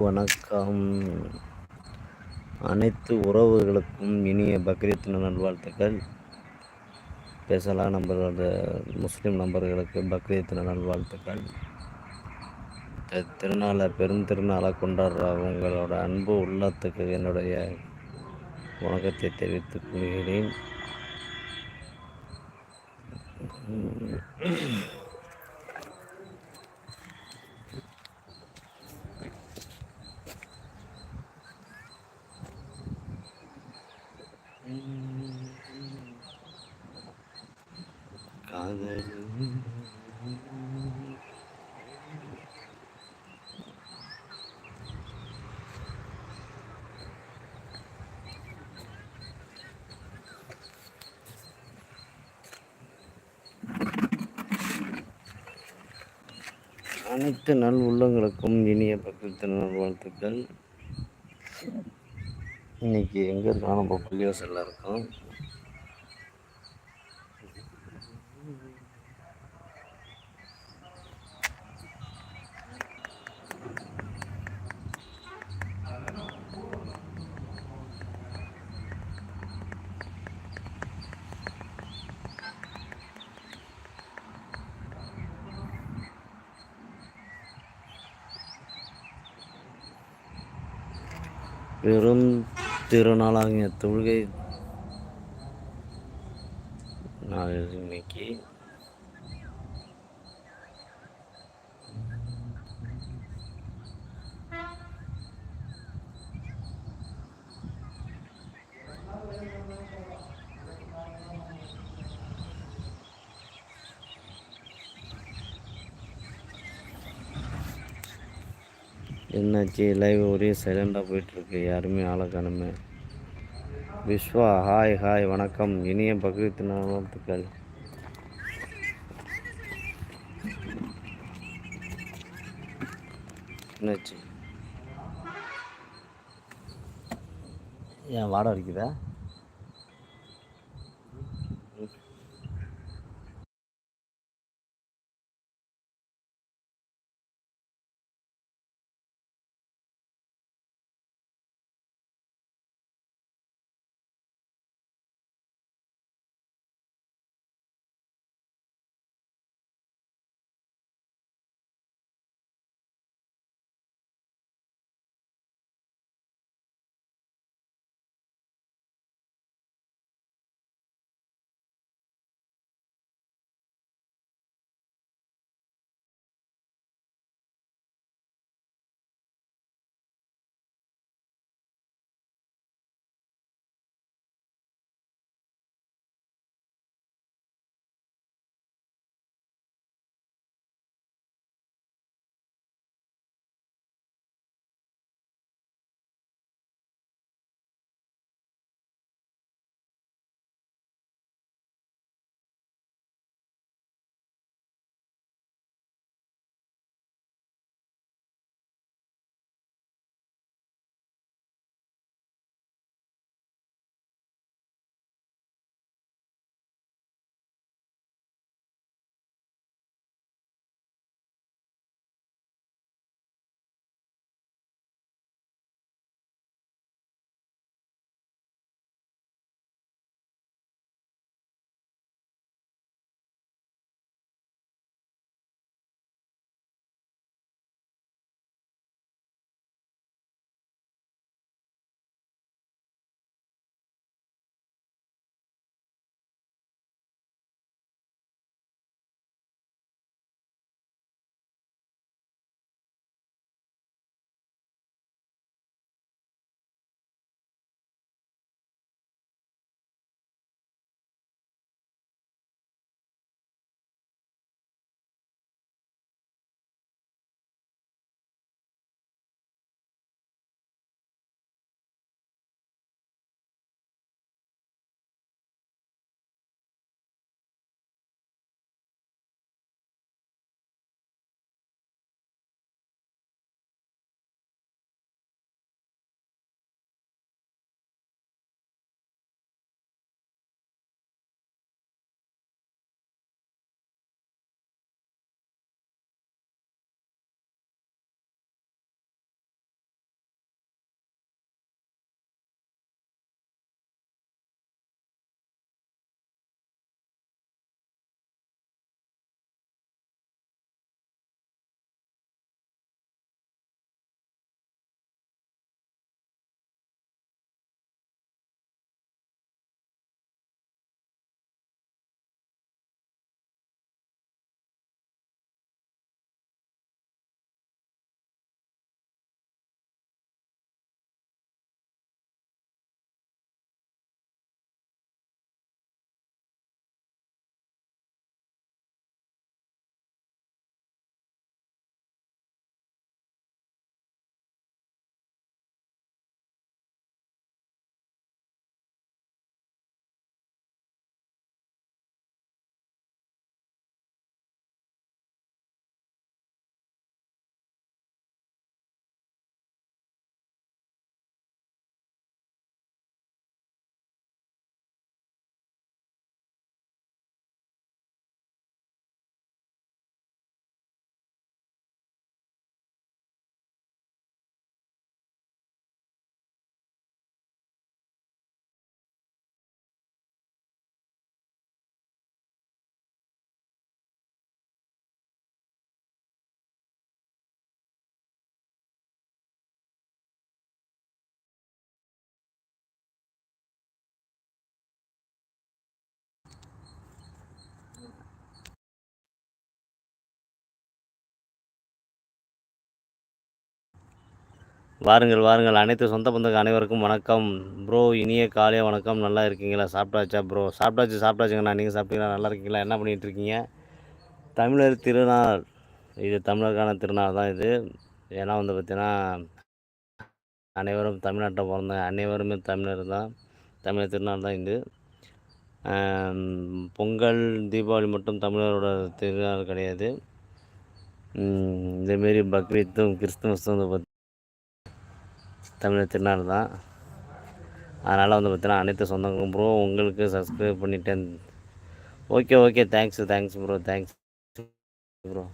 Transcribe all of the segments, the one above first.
வணக்கம். அனைத்து உறவுகளுக்கும் இனிய பக்ரீத் நல்வாழ்த்துக்கள். பேசலாம் நம்பர்களோட முஸ்லீம் நம்பர்களுக்கு பக்ரீத் நல்வாழ்த்துக்கள். இந்த திருநாளை பெருந்திருநாளாக கொண்டாடுற உங்களோட அன்பு உள்ளத்துக்கு என்னுடைய வணக்கத்தை தெரிவித்துக் கொள்கிறேன். அனைத்து நல் உள்ளங்களுக்கும் இனிய பக்கத்தில் நல் வாழ்த்துக்கள். இன்னைக்கு எங்கே இருக்கோம் நம்ம புள்ளியோசலில் இருக்கோம். பெரும் திருநாளாகிய தொழுகை நாள் இன்னைக்கு என்னாச்சு லைவ் ஒரே சைலண்டாக போயிட்டுருக்கு. யாருமே ஆளை காணுமே. விஸ்வா ஹாய் ஹாய் வணக்கம். இனிய பக்ரீத் நல்வாழ்த்துக்கள். என்னாச்சு? ஏன் வாடகை அடிக்குதா? வாருங்கள் வாருங்கள். அனைத்து சொந்த பந்தங்கள் அனைவருக்கும் வணக்கம். ப்ரோ இனிய காலையே வணக்கம். நல்லா இருக்கீங்களா? சாப்பிட்டாச்சா ப்ரோ? சாப்பிட்டாச்சு சாப்பிட்டாச்சுங்கண்ணா. நீங்கள் சாப்பிட்டீங்களா? நல்லா இருக்கீங்களா? என்ன பண்ணிகிட்டு இருக்கீங்க? தமிழர் திருநாள். இது தமிழருக்கான திருநாள் தான் இது. ஏன்னா வந்து பார்த்திங்கன்னா அனைவரும் தமிழ்நாட்டில் பிறந்த அனைவருமே தமிழர் தான். தமிழர் திருநாள் தான் இது. பொங்கல் தீபாவளி மட்டும் தமிழரோட திருநாள் கிடையாது. இதேமாரி பக்ரீத்தும் கிறிஸ்துமஸும் வந்து தமிழர் திருநாள் தான். அதனால் வந்து பார்த்தீங்கன்னா அனைத்து சொந்தங்களும் ப்ரோ உங்களுக்கு சப்ஸ்கிரைப் பண்ணிட்டேன் okay okay thanks thanks bro thanks bro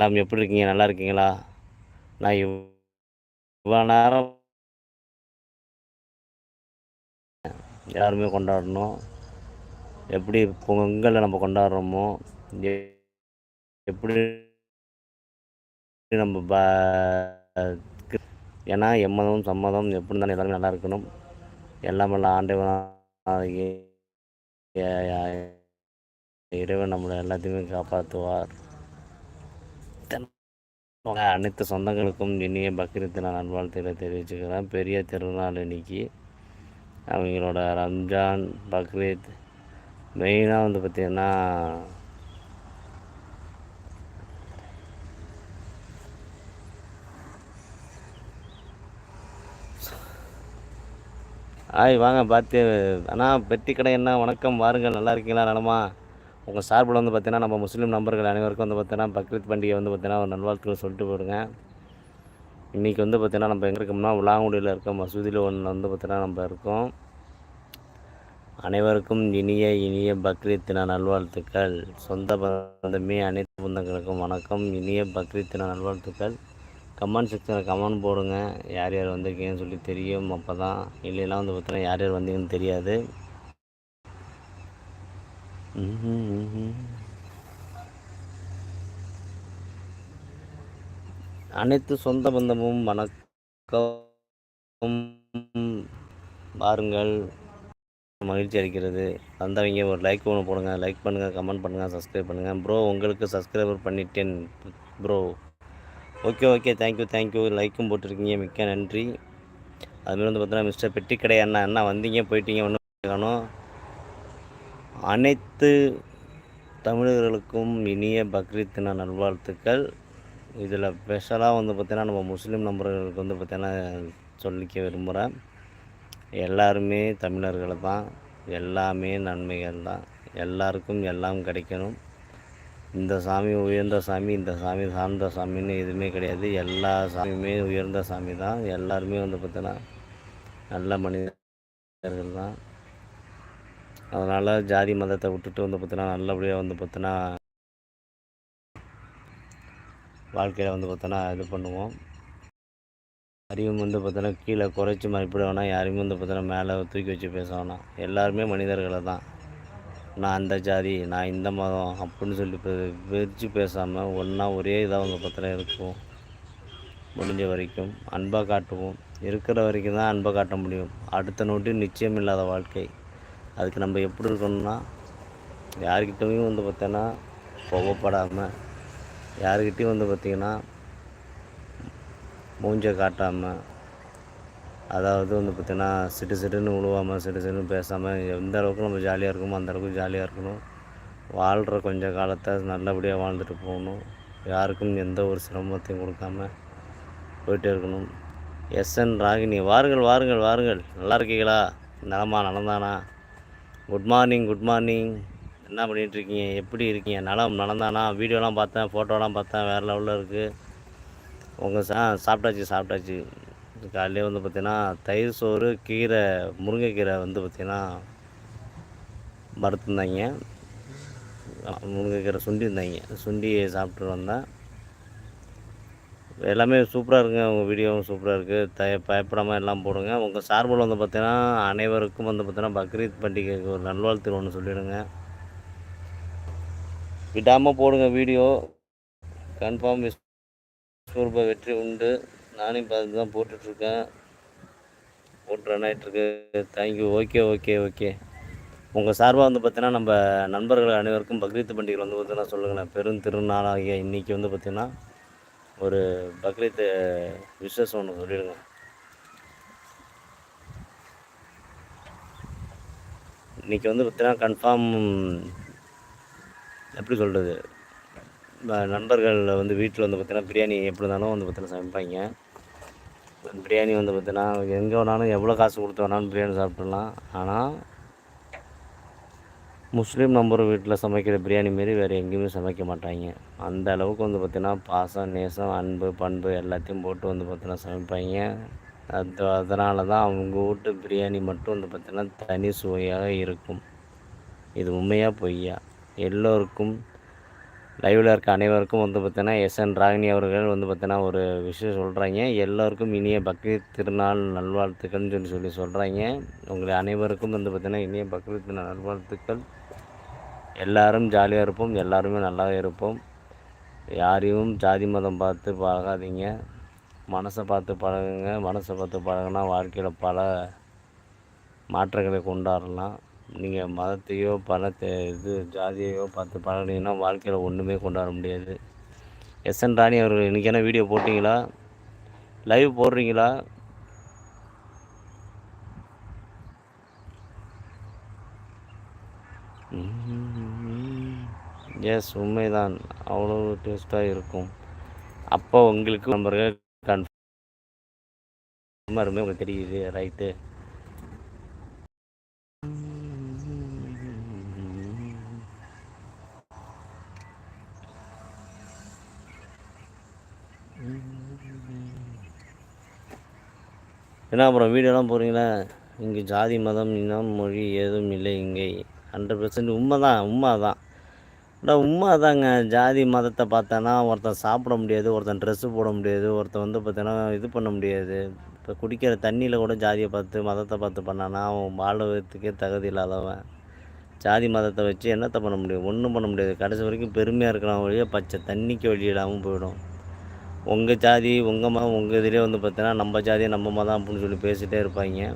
ma'am எப்படி இருக்கீங்க? நல்லா இருக்கீங்களா? நான் இவ்வளோ நேரம் எல்லாருமே கொண்டாடணும். எப்படி பொங்கலை நம்ம கொண்டாடுறோமோ எப்படி நம்ம ப ஏன்னா எம்மதம் சம்மதம் எப்படி இருந்தாலும் எல்லாருமே நல்லா இருக்கணும். எல்லாம் வல்ல ஆண்டவன் இறைவன் நம்மளை எல்லாத்தையுமே காப்பாற்றுவார். அனைத்து சொந்தங்களுக்கும் இனிய பக்ரீத் நான் நல்வாழ்த்துக்களை தெரிவிச்சுக்கிறேன். பெரிய திருநாள் இன்னைக்கு அவங்களோட ரம்ஜான் பக்ரீத் மெயினாக வந்து பார்த்திங்கன்னா ஆய் வாங்க பார்த்து. அண்ணா பெட்டி கடை என்ன? வணக்கம் வாருங்கள். நல்லா இருக்கீங்களா நலமா? உங்கள் சார்பில் வந்து பார்த்தீங்கன்னா நம்ம முஸ்லீம் நம்பர்கள் அனைவருக்கும் வந்து பார்த்தீங்கன்னா பக்ரீத் பண்டிகை வந்து பார்த்தீங்கன்னா ஒரு நல்வாழ்த்துக்கள் சொல்லிட்டு போடுங்க. இன்றைக்கி வந்து பார்த்தீங்கன்னா நம்ம எங்கே இருக்கோம்னா உலாங்குடியில் இருக்க மசூதியில் ஒன்று வந்து பார்த்தீங்கன்னா நம்ம இருக்கோம். அனைவருக்கும் இனிய இனிய பக்ரீத் தின நல்வாழ்த்துக்கள். சொந்த பந்தமே அனைத்து பந்தங்களுக்கும் வணக்கம். இனிய பக்ரீத் தின நல்வாழ்த்துக்கள். கமெண்ட் செக்ஷனில் கமெண்ட் போடுங்க. யார் யார் வந்திருக்கீங்கன்னு சொல்லி தெரியும். அப்போ தான் இல்லைன்னா வந்து பார்த்தீங்கன்னா யார் யார் வந்தீங்கன்னு தெரியாது. அனைத்து சொந்த பந்தமும் வணக்கம். பாருங்கள். மகிழ்ச்சி அளிக்கிறது. வந்தவங்க ஒரு லைக் ஒன்று போடுங்க. லைக் பண்ணுங்கள் கமெண்ட் பண்ணுங்கள் சப்ஸ்கிரைப் பண்ணுங்கள் ப்ரோ உங்களுக்கு சப்ஸ்கிரைபர் பண்ணிட்டேன். Bro okay okay thank you thank you லைக்கும் போட்டிருக்கீங்க மிக்க நன்றி. அதுமாரி வந்து பார்த்தோன்னா மிஸ்டர் பெட்டி கடை அண்ணா அண்ணா வந்தீங்க போயிட்டீங்க ஒன்றும் காணும். அனைத்து தமிழர்களுக்கும் இனிய பக்ரீத் தின நல்வாழ்த்துக்கள். இதில் ஸ்பெஷலாக வந்து பார்த்திங்கன்னா நம்ம முஸ்லீம் நம்பர்களுக்கு வந்து பார்த்திங்கன்னா சொல்லிக்க விரும்புகிறேன் எல்லாருமே தமிழர்கள் தான் எல்லாமே நன்மைகள் தான் எல்லாருக்கும் எல்லாம் கிடைக்கணும். இந்த சாமி உயர்ந்த சாமி இந்த சாமி சார்ந்த சாமின்னு எதுவுமே கிடையாது. எல்லா சாமியுமே உயர்ந்த சாமி தான். எல்லாருமே வந்து பார்த்தோன்னா நல்ல மனிதர்கள் தான். அதனால் ஜாதி மதத்தை விட்டுட்டு வந்து பார்த்தோன்னா நல்லபடியாக வந்து பார்த்தோன்னா வாழ்க்கையில் வந்து பார்த்தோன்னா இது பண்ணுவோம். அறிவும் வந்து பார்த்தோன்னா கீழே குறைச்சி மதிப்பிட வேணாம். யாரையும் வந்து பார்த்தோன்னா மேலே தூக்கி வச்சு பேச வேணாம். எல்லாருமே மனிதர்களை தான். நான் அந்த ஜாதி நான் இந்த மதம் அப்படின்னு சொல்லி பி- பிரித்து பேசாமல் ஒன்றா ஒரே இதாக வந்து பத்திரம் இருக்கும். முடிஞ்ச வரைக்கும் அன்பாக காட்டுவோம். இருக்கிற வரைக்கும் தான் அன்பை காட்ட முடியும். அடுத்த நோட்டு நிச்சயம் இல்லாத வாழ்க்கை. அதுக்கு நம்ம எப்படி இருக்கணும்னா யார்கிட்டயும் வந்து பார்த்தோன்னா கோவப்படாமல் யாருக்கிட்டையும் வந்து பார்த்திங்கன்னா மூஞ்சை காட்டாமல் அதாவது வந்து பார்த்திங்கன்னா சிட்டு சிட்டுன்னு உழுவாமல் சிட்டு சிட்டுன்னு பேசாமல் எந்த அளவுக்கு நம்ம ஜாலியாக இருக்கணுமோ அந்த அளவுக்கு ஜாலியாக இருக்கணும். வாழ்கிற கொஞ்ச காலத்தை நல்லபடியாக வாழ்ந்துட்டு போகணும். யாருக்கும் எந்த ஒரு சிரமத்தையும் கொடுக்காம போயிட்டே இருக்கணும். எஸ்என் ராகினி வாருங்கள் வாருங்கள் வாருங்கள். நல்லா இருக்கீங்களா? நலமா நலந்தானா? Good morning good morning. என்ன பண்ணிகிட்ருக்கீங்க எப்படி இருக்கீங்க? நலம் நலந்தானா? வீடியோலாம் பார்த்தேன் ஃபோட்டோலாம் பார்த்தேன் வேறு லெவலில் இருக்குது உங்கள் சா சாப்பிட்டாச்சு சாப்பிட்டாச்சு. காலையிலே வந்து பார்த்தீங்கன்னா தயிர் சோறு கீரை முருங்கைக்கீரை வந்து பார்த்திங்கன்னா மறுத்துருந்தாங்க முருங்கைக்கீரை சுண்டி இருந்தாங்க. சுண்டி சாப்பிட்டு வந்தேன். எல்லாமே சூப்பராக இருக்குங்க. உங்கள் வீடியோவும் சூப்பராக இருக்குது தய பயப்படாமல் எல்லாம் போடுங்க. உங்கள் சார்பில் வந்து பார்த்தீங்கன்னா அனைவருக்கும் வந்து பார்த்தீங்கன்னா பக்ரீத் பண்டிகைக்கு ஒரு நல்வாழ்த்து ஒன்று சொல்லிவிடுங்க விடாமல் போடுங்க வீடியோ. கன்ஃபார்ம் விஸ்வரூப வெற்றி உண்டு. நானும் இப்போ அதுதான் போட்டுட்ருக்கேன். போட்டு ரன் ஆகிட்டுருக்கு தேங்க்யூ ஓகே ஓகே ஓகே உங்கள் சார்பாக வந்து பார்த்தீங்கன்னா நம்ம நண்பர்கள் அனைவருக்கும் பக்ரீத் பண்டிகை வந்து பார்த்தீங்கன்னா சொல்லுங்களேன். பெரும் திருநாளாகிய இன்றைக்கி வந்து பார்த்திங்கன்னா ஒரு பக்ரீத் விசேஷம் ஒன்று சொல்லிடுங்க. இன்றைக்கி வந்து பார்த்தீங்கன்னா கன்ஃபார்ம் எப்படி சொல்கிறது நண்பர்கள் வந்து வீட்டில் வந்து பார்த்திங்கன்னா பிரியாணி எப்படி இருந்தாலும் வந்து பார்த்திங்கன்னா சமைப்பாங்க. பிரியாணி வந்து பார்த்தீங்கன்னா எங்கே வேணாலும் எவ்வளோ காசு கொடுத்து வேணாலும் பிரியாணி சாப்பிட்றலாம் ஆனால் முஸ்லீம் நம்பர் வீட்டில் சமைக்கிற பிரியாணி மாரி வேறு எங்கேயுமே சமைக்க மாட்டாங்க. அந்த அளவுக்கு வந்து பார்த்திங்கன்னா பாசம் நேசம் அன்பு பண்பு எல்லாத்தையும் போட்டு வந்து பார்த்திங்கன்னா சமைப்பாங்க. அது அதனால தான் அவங்க வீட்டு பிரியாணி மட்டும் வந்து பார்த்திங்கன்னா தனி சுவையாக இருக்கும். இது உண்மையாக பொய்யா? எல்லோருக்கும் லைவில் இருக்க அனைவருக்கும் வந்து பார்த்தீங்கன்னா எஸ்என் ராகினி அவர்கள் வந்து பார்த்தீங்கன்னா ஒரு விஷயம் சொல்கிறாங்க எல்லோருக்கும் இனிய பக்ரீத் திருநாள் நல்வாழ்த்துக்கள்னு சொல்லி சொல்லி சொல்கிறாங்க உங்களை அனைவருக்கும் வந்து பார்த்தீங்கன்னா இனிய பக்ரீத் நல்வாழ்த்துக்கள். எல்லோரும் ஜாலியாக இருப்போம். எல்லாருமே நல்லா இருப்போம். யாரையும் ஜாதி மதம் பார்த்து பழகாதீங்க. மனசை பார்த்து பழகுங்க. மனசை பார்த்து பழகுனா வாழ்க்கையில் பல மாற்றங்களை கொண்டாடலாம். நீங்கள் மதத்தையோ பணத்தை இது ஜாதியையோ பார்த்து பழகினீங்கன்னா வாழ்க்கையில் ஒன்றுமே கொண்டாட முடியாது. எஸ்என் ராணி அவர்கள் இன்றைக்கி என்ன வீடியோ போட்டிங்களா? லைவ் போடுறீங்களா? எஸ் உண்மைதான். அவ்வளோ டேஸ்ட்டாக இருக்கும். அப்போ உங்களுக்கு நம்பர்கள் கன்ஃபார்ம் அருமை உங்களுக்கு தெரியுது ரைட்டு என்ன அப்புறம் வீடியோலாம் போகிறீங்களா இங்கே ஜாதி மதம் இனம் மொழி எதுவும் இல்லை இங்கே. ஹண்ட்ரட் பர்சன்ட் உண்மை தான் உண்மை தான் ஆனால் உண்மை தாங்க ஜாதி மதத்தை பார்த்தோன்னா ஒருத்தன் சாப்பிட முடியாது ஒருத்தன் ட்ரெஸ்ஸு போட முடியாது ஒருத்தன் வந்து பார்த்தோன்னா இது பண்ண முடியாது. இப்போ குடிக்கிற தண்ணியில் கூட ஜாதியை பார்த்து மதத்தை பார்த்து பண்ணானா அவன் வாழ்வதற்கே தகுதி இல்லாதவன். ஜாதி மதத்தை வச்சு என்னத்தை பண்ண முடியும்? ஒன்றும் பண்ண முடியாது. கடைசி வரைக்கும் பெருமையாக இருக்கிறான் வழியே பச்சை தண்ணிக்கு வழி இல்லாமல் போயிடும். உங்கள் ஜாதி உங்கள் மதம் உங்கள் இதிலே வந்து பார்த்தீங்கன்னா நம்ம ஜாதி நம்ம மதம் அப்படின்னு சொல்லி பேசிகிட்டே இருப்பாங்க.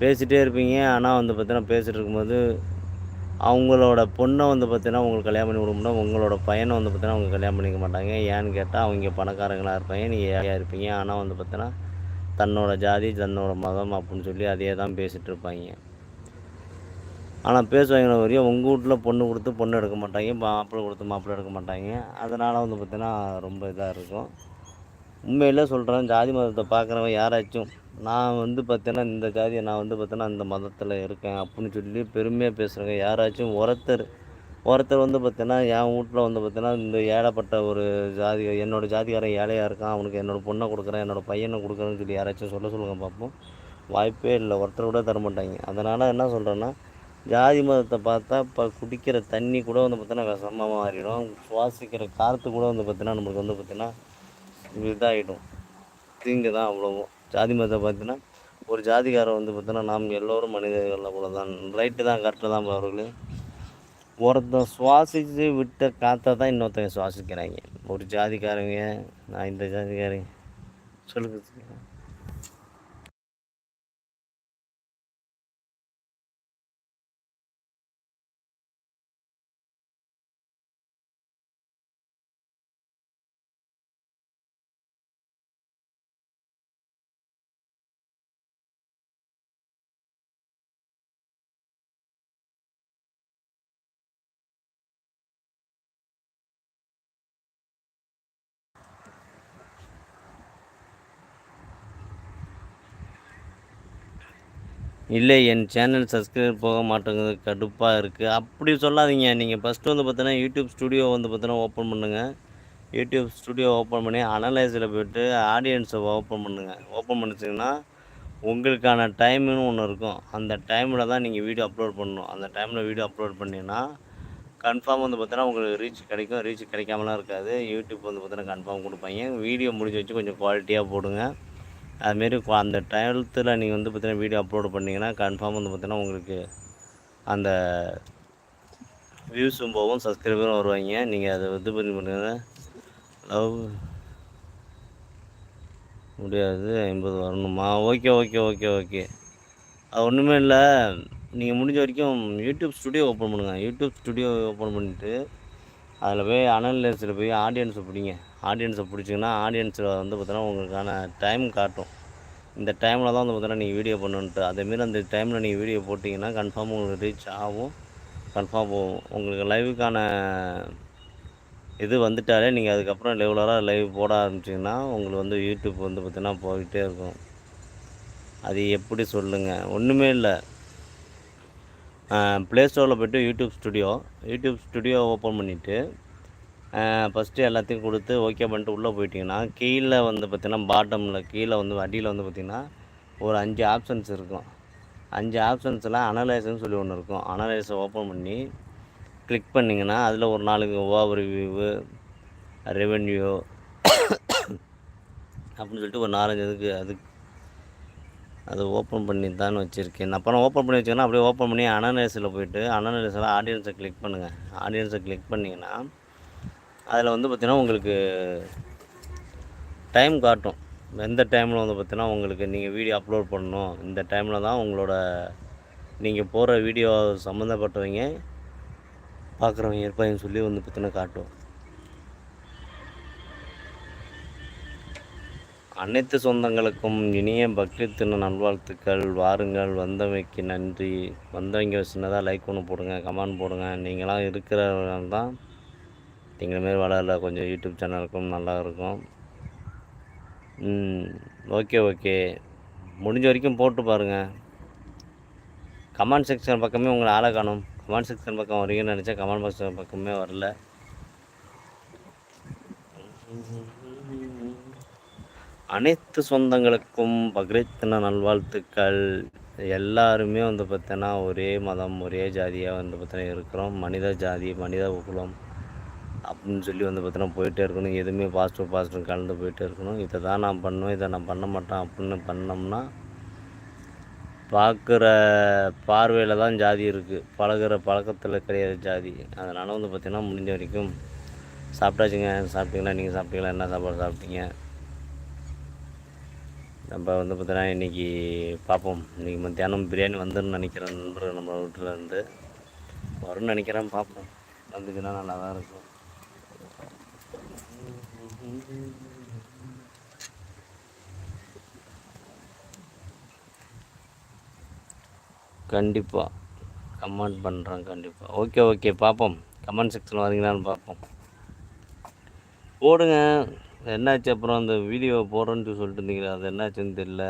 பேசிகிட்டே இருப்பீங்க. ஆனால் வந்து பார்த்தீங்கன்னா பேசிகிட்டு இருக்கும்போது அவங்களோட பொண்ணை வந்து பார்த்தீங்கன்னா உங்களுக்கு கல்யாணம் பண்ணி விடும்னா உங்களோட பையனை வந்து பார்த்தீங்கன்னா அவங்க கல்யாணம் பண்ணிக்க மாட்டாங்க. ஏன்னு கேட்டால் அவங்க பணக்காரங்களாக இருப்பாங்க. நீங்கள் ஏழையாக இருப்பீங்க. ஆனால் வந்து பார்த்தீங்கன்னா தன்னோட ஜாதி தன்னோட மதம் அப்படின்னு சொல்லி அதே தான் பேசிகிட்டு இருப்பாங்க. ஆனால் பேசுவாங்க வரையும் உங்கள் வீட்டில் பொண்ணு கொடுத்து பொண்ணு எடுக்க மாட்டாங்க மாப்பிள்ளை கொடுத்து மாப்பிள்ளை எடுக்க மாட்டாங்க. அதனால் வந்து பார்த்திங்கன்னா ரொம்ப இதாக இருக்கும். உண்மையில் சொல்கிறேன் ஜாதி மதத்தை பார்க்குறவன் யாராச்சும் நான் வந்து பார்த்தேன்னா இந்த ஜாதியை நான் வந்து பார்த்தேன்னா இந்த மதத்தில் இருக்கேன் அப்படின்னு சொல்லி பெருமையாக பேசுகிறேங்க யாராச்சும் ஒருத்தர் ஒருத்தர் வந்து பார்த்தீங்கன்னா என் வீட்டில் வந்து பார்த்தீங்கன்னா இந்த ஏழைப்பட்ட ஒரு ஜாதி என்னோடய ஜாதிக்காரன் ஏழையாக இருக்கான் அவனுக்கு என்னோடய பொண்ணை கொடுக்குறேன் என்னோடய பையனை கொடுக்குறேன்னு சொல்லி யாராச்சும் சொல்ல சொல்லுங்கள் பார்ப்போம் வாய்ப்பே இல்லை ஒருத்தர் கூட தர மாட்டாங்க அதனால் என்ன சொல்கிறேன்னா ஜாதி மதத்தை பார்த்தா இப்போ குடிக்கிற தண்ணி கூட வந்து பார்த்தீங்கன்னா விஷமாக மாறிடும். சுவாசிக்கிற காற்று கூட வந்து பார்த்தீங்கன்னா நம்மளுக்கு வந்து பார்த்தீங்கன்னா இதாகிடும் தீங்கு தான் அவ்வளோவும் ஜாதி மதத்தை பார்த்தீங்கன்னா ஒரு ஜாதிக்காரன் வந்து பார்த்தோன்னா நாம் எல்லோரும் மனிதர்கள் போல தான். ரைட்டு தான் கரெக்டு தான் அவர்களே. ஒருத்தன் சுவாசித்து விட்ட காற்றை தான் இன்னொருத்தங்க சுவாசிக்கிறாங்க. ஒரு ஜாதிக்காரங்க நான் இந்த ஜாதிக்காரங்க சொல்லுங்க இல்லை என் சேனல் சப்ஸ்கிரைப் போக மாட்டேங்குது கடுப்பாக இருக்குது அப்படி சொல்லாதீங்க. நீங்கள் ஃபஸ்ட்டு வந்து பார்த்தீங்கன்னா யூடியூப் ஸ்டுடியோ வந்து பார்த்தீங்கன்னா ஓப்பன் பண்ணுங்கள் யூடியூப் ஸ்டுடியோ ஓப்பன் பண்ணி அனலைஸில் போய்ட்டு ஆடியன்ஸை ஓப்பன் பண்ணுங்கள் ஓப்பன் பண்ணிச்சிங்கன்னா உங்களுக்கான டைம்னு ஒன்று இருக்கும். அந்த டைமில் தான் நீங்கள் வீடியோ அப்லோட் பண்ணணும். அந்த டைமில் வீடியோ அப்லோட் பண்ணிங்கன்னா கன்ஃபார்ம் வந்து பார்த்தீங்கன்னா உங்களுக்கு ரீச் கிடைக்கும். ரீச் கிடைக்காமலாம் இருக்காது. யூடியூப் வந்து பார்த்தீங்கன்னா கன்ஃபார்ம் கொடுப்பாங்க. வீடியோ முடிஞ்சு வச்சு கொஞ்சம் குவாலிட்டியாக போடுங்க. அதுமாரி அந்த டயத்தில் நீங்கள் வந்து பார்த்தீங்கன்னா வீடியோ அப்லோடு பண்ணிங்கன்னா கன்ஃபார்ம் வந்து பார்த்திங்கன்னா உங்களுக்கு அந்த வியூஸும் போகும் சப்ஸ்கிரைபரும் வருவாங்க. நீங்கள் அதை இது பண்ணி பண்ணுங்க லவ் முடியாது ஐம்பது வரணுமா? ஓகே ஓகே ஓகே ஓகே அது ஒன்றுமே இல்லை. நீங்கள் முடிஞ்ச வரைக்கும் யூடியூப் ஸ்டுடியோ ஓப்பன் பண்ணுங்கள் யூடியூப் ஸ்டுடியோ ஓப்பன் பண்ணிவிட்டு அதில் போய் அனலைஸில் போய் ஆடியன்ஸை பிடிங்க. ஆடியன்ஸை பிடிச்சிங்கன்னா ஆடியன்ஸில் வந்து பார்த்தீங்கன்னா உங்களுக்கான டைம் காட்டும். இந்த டைமில் தான் வந்து பார்த்தீங்கன்னா நீங்கள் வீடியோ பண்ணுன்ட்டு அதேமாரி அந்த டைமில் நீங்கள் வீடியோ போட்டிங்கன்னா கன்ஃபார்ம் உங்களுக்கு ரீச் ஆகும். கன்ஃபார்ம் போகும். உங்களுக்கு லைவுக்கான இது வந்துட்டாலே நீங்கள் அதுக்கப்புறம் ரெகுலராக லைவ் போட ஆரம்பிச்சிங்கன்னா உங்களுக்கு வந்து யூடியூப் வந்து பார்த்திங்கன்னா போய்கிட்டே இருக்கும். அது எப்படி சொல்லுங்கள் ஒன்றுமே இல்லை. ப்ளே ஸ்டோரில் போய்ட்டு YouTube studio YouTube studio open பண்ணிவிட்டு ஃபஸ்ட்டு எல்லாத்தையும் கொடுத்து ஓகே பண்ணிட்டு உள்ளே போயிட்டிங்கன்னா கீழே வந்து பார்த்திங்கன்னா பாட்டமில் கீழே வந்து அடியில் வந்து பார்த்திங்கன்னா ஒரு அஞ்சு ஆப்ஷன்ஸ் இருக்கும். அஞ்சு ஆப்ஷன்ஸில் அனலைஸ்ன்னு சொல்லி ஒன்று இருக்கும். அனலைஸை ஓப்பன் பண்ணி கிளிக் பண்ணிங்கன்னா அதில் ஒரு நாளுக்கு ஓவர் வியூவு ரெவென்யூ அப்படின்னு சொல்லிட்டு ஒரு நாலஞ்சு இதுக்கு அதுக்கு அது ஓப்பன் பண்ணி தான் வச்சுருக்கேன் அப்புறம் ஓப்பன் பண்ணி வச்சிங்கன்னா அப்படியே ஓப்பன் பண்ணி அனலைஸில் போயிட்டு அனலைஸில் ஆடியன்ஸை கிளிக் பண்ணுங்கள் ஆடியன்ஸை கிளிக் பண்ணிங்கன்னா அதில் வந்து பார்த்திங்கன்னா உங்களுக்கு டைம் காட்டும். எந்த டைமில் வந்து பார்த்தீங்கன்னா உங்களுக்கு நீங்கள் வீடியோ அப்லோட் பண்ணணும். இந்த டைமில் தான் உங்களோட நீங்கள் போகிற வீடியோ சம்மந்தப்பட்டவங்க பார்க்குறவங்க இருப்பாங்கன்னு சொல்லி வந்து பார்த்தீங்கன்னா காட்டும். அனைத்து சொந்தங்களுக்கும் இனிய பக்ரீத் தின நல்வாழ்த்துக்கள். வாருங்கள். வந்தவைக்கு நன்றி. வந்தவங்க சின்னதாக லைக் ஒன்று போடுங்க கமெண்ட் போடுங்க. நீங்களாம் இருக்கிறவங்க தான் எங்களை மாரி வளரல கொஞ்சம் யூடியூப் சேனலுக்கும் நல்லா இருக்கும். ஓகே ஓகே முடிஞ்ச வரைக்கும் போட்டு பாருங்கள் கமெண்ட் செக்ஷன் பக்கமே உங்களை ஆளை காணும். கமெண்ட் செக்ஷன் பக்கம் வரீங்கன்னு நினச்சா கமெண்ட் பாக்ஸ் பக்கமே வரல. அனைத்து சொந்தங்களுக்கும் பக்ரீத்தின நல்வாழ்த்துக்கள். எல்லாருமே வந்து பார்த்தோன்னா ஒரே மதம் ஒரே ஜாதியாக வந்து பார்த்தோன்னா இருக்கிறோம். மனித ஜாதி மனித குலம் அப்படின்னு சொல்லி வந்து பார்த்தோன்னா போயிட்டே இருக்கணும். எதுவுமே பாசிட்டிவ் பாசிட்டிவ் கலந்து போயிட்டே இருக்கணும். இதை தான் நான் பண்ணுவேன். இதை நான் பண்ண மாட்டேன் அப்படின்னு பண்ணோம்னா பார்க்குற பார்வையில் தான் ஜாதி இருக்குது பழகிற பழக்கத்தில் கிடையாது ஜாதி. அதனால் வந்து பார்த்திங்கன்னா முடிஞ்ச வரைக்கும் சாப்பிட்டாச்சுங்க. சாப்பிட்டீங்களா? நீங்கள் சாப்பிட்டீங்களா? என்ன சாப்பாடு சாப்பிட்டீங்க? நம்ம வந்து பார்த்தீங்கன்னா இன்றைக்கி பார்ப்போம். இன்றைக்கி மத்தியானம் பிரியாணி வந்துன்னு நினைக்கிறேன் நண்பர் நம்ம வீட்டில் இருந்து. வரும்னு நினைக்கிறேன் பார்ப்போம். வந்துச்சுன்னா நல்லா தான் இருக்கும். கண்டிப்பாக கமெண்ட் பண்ணுறேன் கண்டிப்பாக ஓகே ஓகே பார்ப்போம். கமெண்ட் செக்ஷன் வரீங்களான்னு பார்ப்போம். போடுங்க. என்னாச்சு? அப்புறம் அந்த வீடியோ போடுறேன்ட்டு சொல்லிட்டு இருந்தீங்களா அது என்னாச்சுன்னு தெரியல.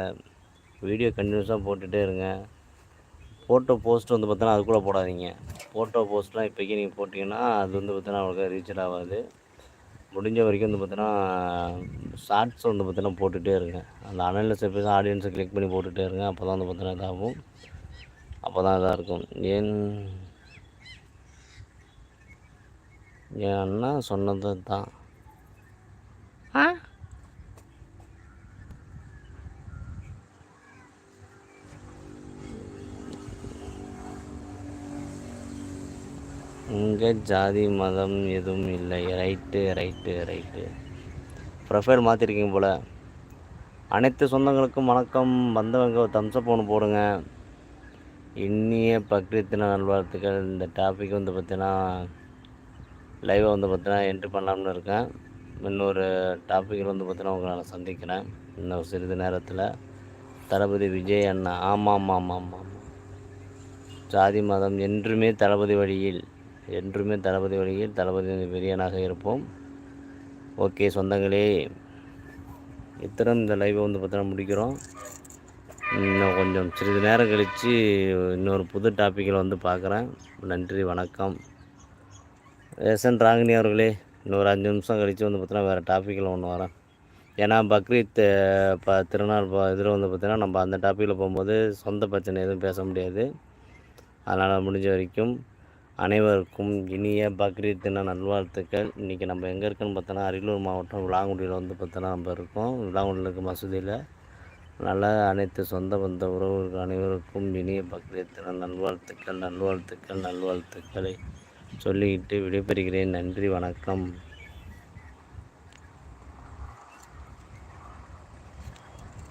வீடியோ கண்டினியூஸாக போட்டுகிட்டே இருங்க. ஃபோட்டோ போஸ்ட் வந்து பார்த்தோன்னா அது கூட போடாதீங்க. ஃபோட்டோ போஸ்ட்லாம் இப்போக்கி நீங்கள் போட்டிங்கன்னா அது வந்து பார்த்தீங்கன்னா அவங்களுக்கு ரீச் ஆகாது. முடிஞ்ச வரைக்கும் வந்து பார்த்தீங்கன்னா ஷார்ட்ஸ் வந்து பார்த்தீங்கன்னா போட்டுகிட்டே இருங்க. அந்த அனலில் பேச ஆடியன்ஸை கிளிக் பண்ணி போட்டுகிட்டே இருங்க. அப்போ தான் வந்து பார்த்தீங்கன்னா இதாகும். அப்போ தான் இதாக இருக்கும். ஏன்? என் அண்ணா சொன்னது தான் ஆ? இங்கே ஜாதி மதம் எதுவும் இல்லை. ரைட்டு ரைட்டு ரைட்டு ப்ரொஃபைல் மாற்றிருக்கீங்க போல். அனைத்து சொந்தங்களுக்கும் வணக்கம். வந்தவங்க தம்ஸ்அப் ஒன்று போடுங்க. இன்னிய பக்ரீத்தின நல்வாழ்த்துக்கள். இந்த டாபிக் வந்து பார்த்தீங்கன்னா லைவாக வந்து பார்த்தீங்கன்னா என்ட்ரி பண்ணலாம்னு இருக்கேன். இன்னொரு டாப்பிக்கில் வந்து பார்த்தீங்கன்னா உங்களை நான் சந்திக்கிறேன். இன்னும் சிறிது நேரத்தில் தளபதி விஜய் அண்ணா. ஆமாம் ஆமாம் ஆமாம் ஆமாம் ஜாதி மதம் என்றுமே தளபதி வழியில் என்றுமே தளபதி வழியில் தளபதி பெரியனாக இருப்போம். ஓகே சொந்தங்களே இத்தனை இந்த லைவை வந்து பார்த்தீங்கன்னா முடிக்கிறோம். இன்னும் கொஞ்சம் சிறிது நேரம் கழித்து இன்னொரு புது டாப்பிக்கில் வந்து பார்க்குறேன் நன்றி வணக்கம். எஸ் என் ராகினி அவர்களே. இன்னொரு அஞ்சு நிமிஷம் கழித்து வந்து பார்த்தீங்கன்னா வேறு டாப்பிக்கில் ஒன்று வரேன். ஏன்னா பக்ரீத் ப திருநாள் இதில் வந்து பார்த்திங்கன்னா நம்ம அந்த டாப்பிக்கில் போகும்போது சொந்த பிரச்சனை எதுவும் பேச முடியாது. அதனால் முடிஞ்ச வரைக்கும் அனைவருக்கும் இனிய பக்ரீத் தின நல்வாழ்த்துக்கள். இன்றைக்கி நம்ம எங்கே இருக்குன்னு பார்த்தோன்னா அரியலூர் மாவட்டம் விளாங்குடியில் வந்து பார்த்தோன்னா நம்ம இருக்கோம். விளாங்குடியில் இருக்க மசூதியில் நல்ல அனைத்து சொந்த பந்த உறவுகள் அனைவருக்கும் இனிய பக்ரீத் நல்வாழ்த்துக்கள் நல்வாழ்த்துக்கள் நல்வாழ்த்துக்களை. சொல்லிக்கிட்டு விடைபெறுகிறேன். நன்றி வணக்கம்.